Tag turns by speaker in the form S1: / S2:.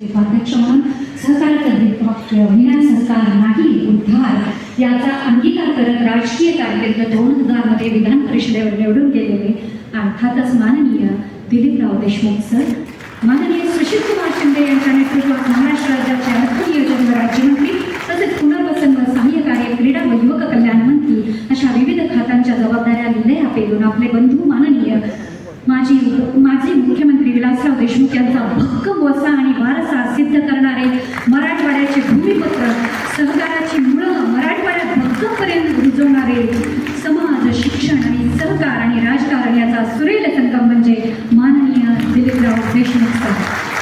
S1: उपाध्यक्ष म्हणून सहकाराचा द्विपक्षीय विना सहकार नाही उद्धार याचा अंगीकार करत राजकीय कारकीर्द दोन हजारमध्ये विधान परिषदेवर निवडून गेलेले अर्थातच माननीय दिलीपराव देशमुख सर. माननीय सुशील कुमार शिंदे यांच्या नेतृत्वात महाराष्ट्र राज्याचे अर्थ नियोजन व राज्यमंत्री तसेच पुनर्वसन व सहाय्य कार्य क्रीडा व युवक कल्याण मंत्री अशा विविध खात्यांच्या जबाबदाऱ्या लिहिल्या पेलून आपले बंधू माननीय माजी घडवणारे समाज शिक्षण आणि सहकार आणि राजकारण याचा सुरेल संगम म्हणजे माननीय दिलीपराव देशमुख साहेब